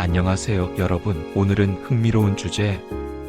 안녕하세요, 여러분. 오늘은 흥미로운 주제,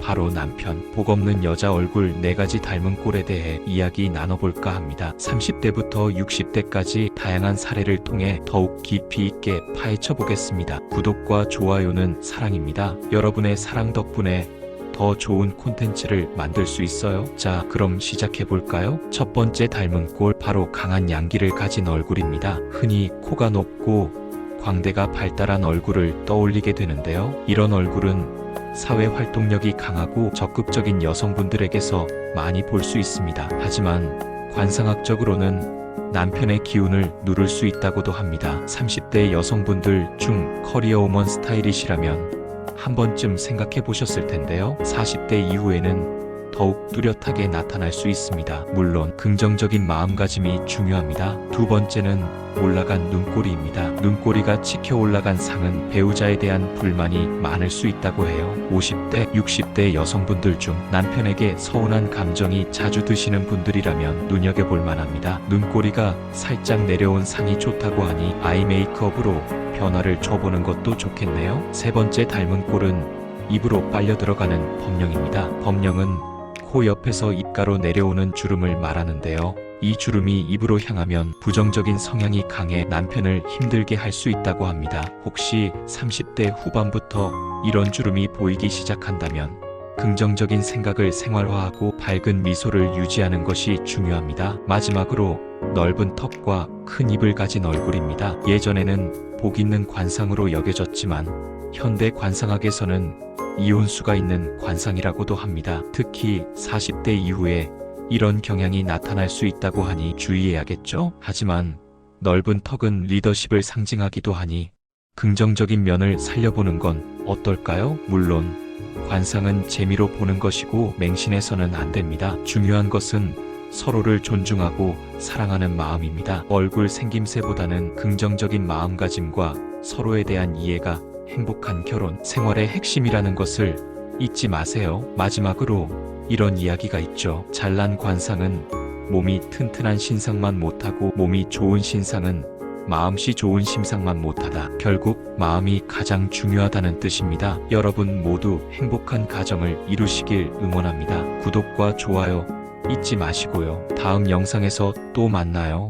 바로 남편, 복 없는 여자 얼굴 네 가지 닮은 꼴에 대해 이야기 나눠볼까 합니다. 30대부터 60대까지 다양한 사례를 통해 더욱 깊이 있게 파헤쳐 보겠습니다. 구독과 좋아요는 사랑입니다. 여러분의 사랑 덕분에 더 좋은 콘텐츠를 만들 수 있어요. 자, 그럼 시작해 볼까요? 첫 번째 닮은 꼴, 바로 강한 양기를 가진 얼굴입니다. 흔히 코가 높고 광대가 발달한 얼굴을 떠올리게 되는데요. 이런 얼굴은 사회 활동력이 강하고 적극적인 여성분들에게서 많이 볼 수 있습니다. 하지만 관상학적으로는 남편의 기운을 누를 수 있다고도 합니다. 30대 여성분들 중 커리어 우먼 스타일이시라면 한 번쯤 생각해 보셨을 텐데요. 40대 이후에는 더욱 뚜렷하게 나타날 수 있습니다. 물론 긍정적인 마음가짐이 중요합니다. 두 번째는 올라간 눈꼬리입니다. 눈꼬리가 치켜 올라간 상은 배우자에 대한 불만이 많을 수 있다고 해요. 50대, 60대 여성분들 중 남편에게 서운한 감정이 자주 드시는 분들이라면 눈여겨볼 만합니다. 눈꼬리가 살짝 내려온 상이 좋다고 하니 아이 메이크업으로 변화를 줘보는 것도 좋겠네요. 세 번째 닮은 꼴은 입으로 빨려 들어가는 범령입니다. 범령은 코 옆에서 입가로 내려오는 주름을 말하는데요. 이 주름이 입으로 향하면 부정적인 성향이 강해 남편을 힘들게 할 수 있다고 합니다. 혹시 30대 후반부터 이런 주름이 보이기 시작한다면 긍정적인 생각을 생활화하고 밝은 미소를 유지하는 것이 중요합니다. 마지막으로 넓은 턱과 큰 입을 가진 얼굴입니다. 예전에는 복 있는 관상으로 여겨졌지만 현대 관상학에서는 이혼수가 있는 관상이라고도 합니다. 특히 40대 이후에 이런 경향이 나타날 수 있다고 하니 주의해야겠죠? 하지만 넓은 턱은 리더십을 상징하기도 하니 긍정적인 면을 살려보는 건 어떨까요? 물론 관상은 재미로 보는 것이고 맹신해서는 안 됩니다. 중요한 것은 서로를 존중하고 사랑하는 마음입니다. 얼굴 생김새보다는 긍정적인 마음가짐과 서로에 대한 이해가 행복한 결혼 생활의 핵심이라는 것을 잊지 마세요. 마지막으로 이런 이야기가 있죠. 잘난 관상은 몸이 튼튼한 신상만 못하고 몸이 좋은 신상은 마음씨 좋은 심상만 못하다. 결국 마음이 가장 중요하다는 뜻입니다. 여러분 모두 행복한 가정을 이루시길 응원합니다. 구독과 좋아요 잊지 마시고요. 다음 영상에서 또 만나요.